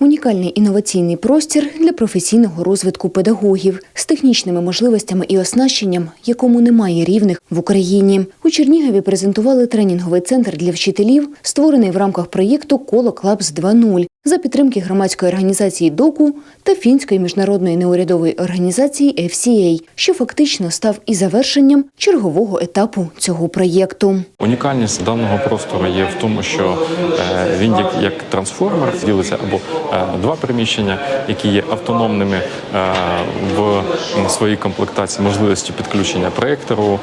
Унікальний інноваційний простір для професійного розвитку педагогів з технічними можливостями і оснащенням, якому немає рівних в Україні. У Чернігові презентували тренінговий центр для вчителів, створений в рамках проєкту Коло Клабс 2.0 за підтримки громадської організації ДОКУ та фінської міжнародної неурядової організації FCA, що фактично став і завершенням чергового етапу цього проєкту. Унікальність даного простору є в тому, що е, він як, трансформер ділиться або е, два приміщення, які є автономними е, в своїй комплектації, можливості підключення проєктору,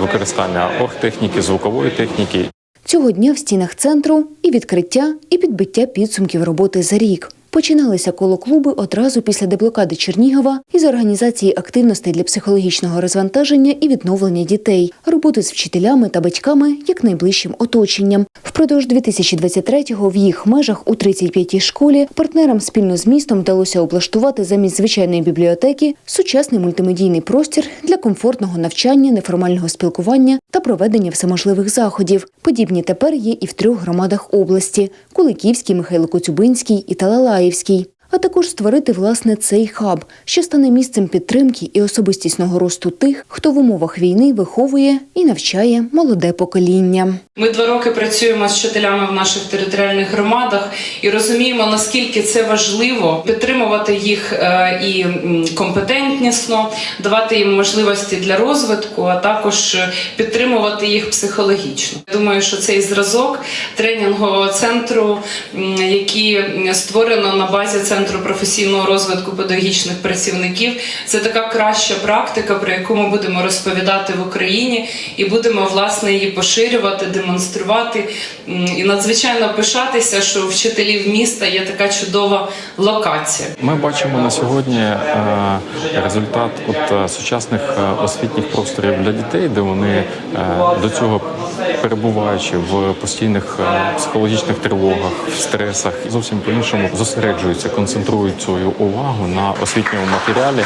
використання оргтехніки, звукової техніки. Цього дня в стінах центру і відкриття, і підбиття підсумків роботи за рік. Починалися коло клуби одразу після деблокади Чернігова із організації активностей для психологічного розвантаження і відновлення дітей, роботи з вчителями та батьками як найближчим оточенням. Впродовж 2023-го в їх межах у 35-й школі партнерам спільно з містом вдалося облаштувати замість звичайної бібліотеки сучасний мультимедійний простір для комфортного навчання, неформального спілкування та проведення всеможливих заходів. Подібні тепер є і в трьох громадах області: Куликівській, Михайло Коцюбинській і Талалаївській. А також створити власне цей хаб, що стане місцем підтримки і особистісного росту тих, хто в умовах війни виховує і навчає молоде покоління. Ми два роки працюємо з вчителями в наших територіальних громадах і розуміємо, наскільки це важливо підтримувати їх е, і компетентнісно, давати їм можливості для розвитку, а також підтримувати їх психологічно. Думаю, що цей зразок тренінгового центру, який створено на базі центру професійного розвитку педагогічних працівників, це така краща практика, про яку ми будемо розповідати в Україні, і будемо власне її поширювати, демонструвати і надзвичайно пишатися, що у вчителів міста є така чудова локація. Ми бачимо на сьогодні е, результат от е, сучасних е, освітніх просторів для дітей, де вони до цього перебуваючи в постійних е, психологічних тривогах, в стресах, зовсім по-іншому зосереджуються, концентрують свою увагу на освітньому матеріалі.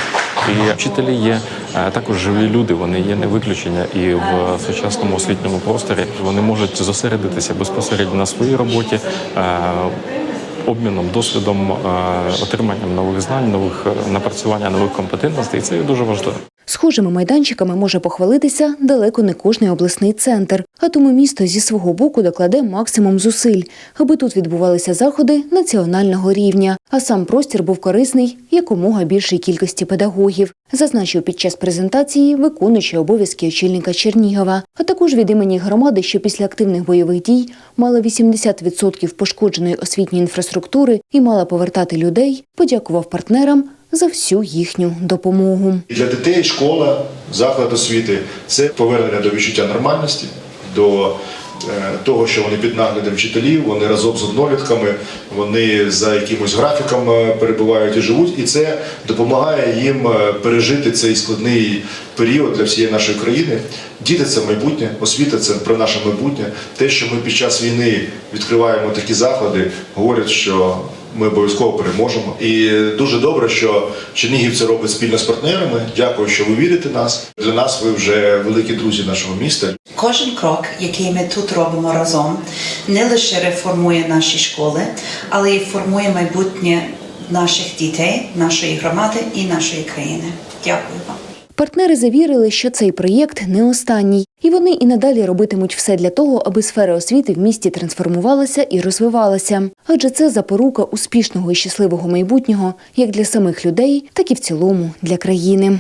І вчителі є е, також живі люди. Вони є не виключення і в сучасному освітньому просторі вони можуть зосередитися безпосередньо на своїй роботі. е, обміном, досвідом, отриманням нових знань, нових напрацювання нових компетентностей. Це є дуже важливо. Схожими майданчиками може похвалитися далеко не кожний обласний центр, а тому місто зі свого боку докладе максимум зусиль, аби тут відбувалися заходи національного рівня, а сам простір був корисний якомога більшій кількості педагогів, зазначив під час презентації виконуючий обов'язки очільника Чернігова, а також від імені громади, що після активних бойових дій мала 80% пошкодженої освітньої інфраструктури і мала повертати людей, подякував партнерам за всю їхню допомогу. Для дітей школа, заклад освіти це повернення до відчуття нормальності, до е, того, що вони під наглядом вчителів, вони разом з однолітками, вони за якимось графіком е, перебувають і живуть, і це допомагає їм е, пережити цей складний період для всієї нашої країни. Діти це майбутнє, освіта це про наше майбутнє. Те, що ми під час війни відкриваємо такі заклади, говорять, що ми обов'язково переможемо. І дуже добре, що Чернігів це робить спільно з партнерами. Дякую, що ви вірите нас. Для нас ви вже великі друзі нашого міста. Кожен крок, який ми тут робимо разом, не лише реформує наші школи, але й формує майбутнє наших дітей, нашої громади і нашої країни. Дякую вам. Партнери завірили, що цей проєкт не останній, і вони і надалі робитимуть все для того, аби сфера освіти в місті трансформувалася і розвивалася. Адже це запорука успішного і щасливого майбутнього як для самих людей, так і в цілому для країни.